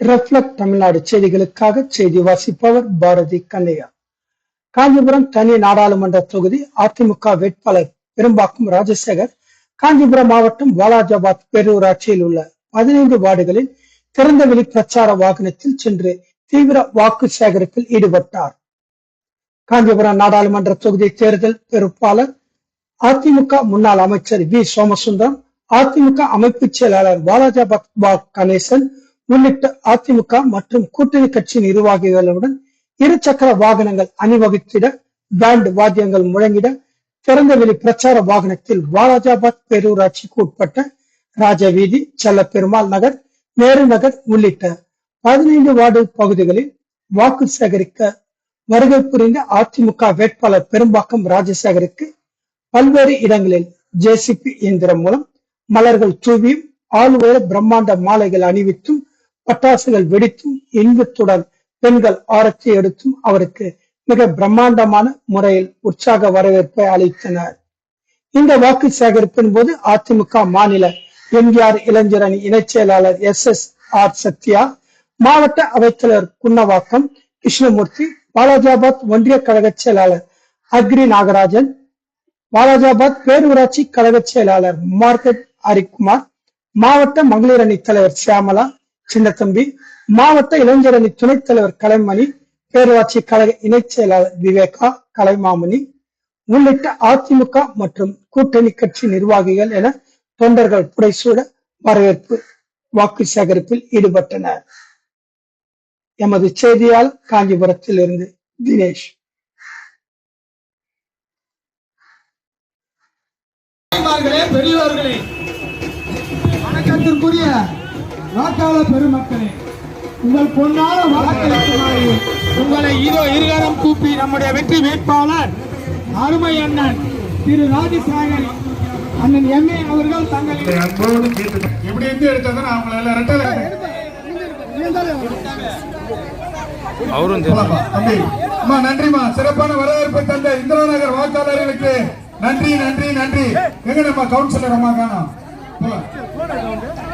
Reflect Tamil Nadu செய்திகளுக்காக செய்தி வாசிப்பவர் பாரதி கண்ணையா. காஞ்சிபுரம் தனி நாடாளுமன்ற தொகுதி அதிமுக வேட்பாளர் பெரும்பாக்கம் ராஜசேகர் காஞ்சிபுரம் மாவட்டம் வாலாஜாபாத் பேரூராட்சியில் உள்ள பதினைந்து வார்டுகளில் திறந்தவெளி பிரச்சார வாகனத்தில் சென்று தீவிர வாக்கு சேகரிப்பில் ஈடுபட்டார். காஞ்சிபுரம் நாடாளுமன்ற தொகுதி தேர்தல் பொறுப்பாளர் அதிமுக முன்னாள் அமைச்சர் வி. சோமசுந்தரம் அதிமுக அமைப்பு செயலாளர் வாலாஜாபாத் கணேசன் உள்ளிட்ட அதிமுக மற்றும் கூட்டணி கட்சி நிர்வாகிகளுடன் இருசக்கர வாகனங்கள் அணிவகுத்திட பேண்ட் வாத்தியங்கள் முழங்கிட திறந்தவெளி பிரச்சார வாகனத்தில் வாலாஜாபாத் பேரூராட்சிக்கு உட்பட்ட ராஜவீதி செல்லப்பெருமாள் நகர் நேரு நகர் உள்ளிட்ட பதினைந்து வார்டு பகுதிகளில் வாக்கு சேகரிக்க வருகை புரிந்த அதிமுக வேட்பாளர் பெரும்பாக்கம் ராஜசேகருக்கு பல்வேறு இடங்களில் ஜேசிபி இயந்திரம் மூலம் மலர்கள் தூவியும் ஆளுவர பிரம்மாண்ட மாலைகள் அணிவித்தும் பட்டாசுகள் வெடித்தும் இன்பத்துடன் பெண்கள் ஆரத்தி எடுத்தும் அவருக்கு மிக பிரம்மாண்டமான முறையில் உற்சாக வரவேற்பை அளித்தனர். இந்த வாக்கு சேகரிப்பின் போது அதிமுக மாநில எம்ஜிஆர் இளைஞர் இணைச் செயலாளர் எஸ் எஸ் ஆர் சத்யா மாவட்ட அவைத்தலைவர் குன்னவாக்கம் கிருஷ்ணமூர்த்தி பாலாஜாபாத் ஒன்றிய கழக செயலாளர் அக்ரி நாகராஜன் பாலாஜாபாத் பேரூராட்சி கழக செயலாளர் மார்க்கெட் ஹரிக்குமார் மாவட்ட மகளிர் அணி தலைவர் சியாமலா சின்னத்தம்பி மாவட்ட இளைஞர் அணி துணைத் தலைவர் கலைமணி பேரூராட்சி கழக இணைச் செயலாளர் விவேகா கலைமாமணி உள்ளிட்ட அதிமுக மற்றும் கூட்டணி கட்சி நிர்வாகிகள் என தொண்டர்கள் புடைசூட வரவேற்பு வாக்கு சேகரிப்பில் ஈடுபட்டனர். எமது செய்தியால் காஞ்சிபுரத்தில் இருந்து தினேஷ் பெரியவர்களே வணக்கத்திற்குரிய வாக்காளர் பெருமக்களே உங்கள் பொன்னான வாக்களிக்குமாறு உங்களை இதோ இருகரம் கூப்பி நம்முடைய வெற்றி வேட்பாளர் அருமை அண்ணன் திரு ராஜசேகர் அண்ணன் எம்ஏ அவர்கள் கேட்டு எப்படி இருந்து எடுத்ததை நான் அவங்களை எல்லாம் அவரும் அம்மா நன்றிமா சிறப்பான வரவேற்பு தந்த இந்திரா நகர் வாக்காளர்களுக்கு நன்றி நன்றி நன்றி. எங்க நம்ம கவுன்சிலர் அம்மா காணோம். போலாம்.